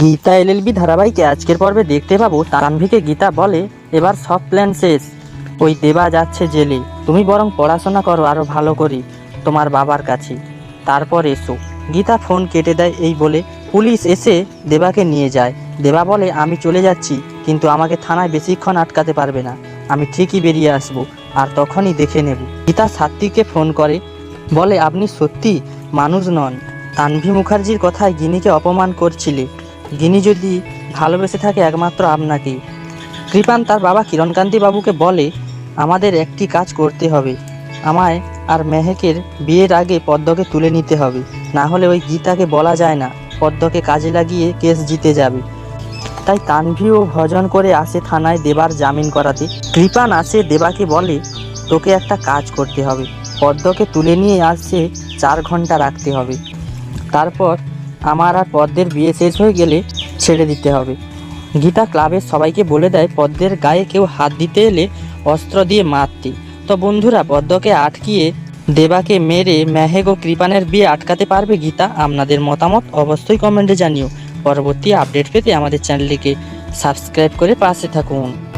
Gita LLB ধারাবাহিকে আজকের পর্বে দেখতে পাবো তানভিকে গীতা বলে, এবার সব প্ল্যান শেষ। ওই দেবা যাচ্ছে জেলে, তুমি বরং পড়াশোনা করো আরও ভালো করি, তোমার বাবার কাছে। তারপর এসো। গীতা ফোন কেটে দেয় এই বলে, পুলিশ এসে দেবাকে নিয়ে যায়। দেবা বলে, আমি চলে যাচ্ছি, কিন্তু আমাকে থানায় বেশিক্ষণ আটকাতে পারবে না। আমি ঠিকই বেরিয়ে আসব, আর তখনই দেখে নেব। গীতা সাত্বিককে ফোন করে, বলে, আপনি সত্যি মানুষ নন। তানভি মুখার্জির কথায় গিনিকে অপমান করছিলে। গিনি যদি ভালোবেসে থাকে একমাত্র আপনাকেই। কৃপান তার বাবা কিরণকান্তি বাবুকে বলে, আমাদের একটি কাজ করতে হবে। আমায় আর মেহেকের বিয়ের আগে পদ্মকে তুলে নিতে হবে। না হলে ওই গীতাকে বলা যায় না, পদ্মকে কাজে লাগিয়ে কেস জিতে যাবে। তাই তানভিও ভজন করে আসে থানায় দেবার জামিন করাতে। কৃপান আসে দেবাকে বলে, তোকে একটা কাজ করতে হবে। পদ্মকে তুলে নিয়ে আসছে চার ঘণ্টা রাখতে হবে। তারপর আমার আর পদ্মের বিয়ে শেষ হয়ে গেলে ছেড়ে দিতে হবে। গীতা ক্লাবের সবাইকে বলে দেয়, পদ্মের গায়ে কেউ হাত দিতে এলে অস্ত্র দিয়ে মারতে। তো বন্ধুরা, পদ্মকে আটকিয়ে দেবাকে মেরে মেহেক ও কৃপানের বিয়ে আটকাতে পারবে গীতা? আপনাদের মতামত অবশ্যই কমেন্টে জানিও। পরবর্তী আপডেট পেতে আমাদের চ্যানেলটিকে সাবস্ক্রাইব করে পাশে থাকুন।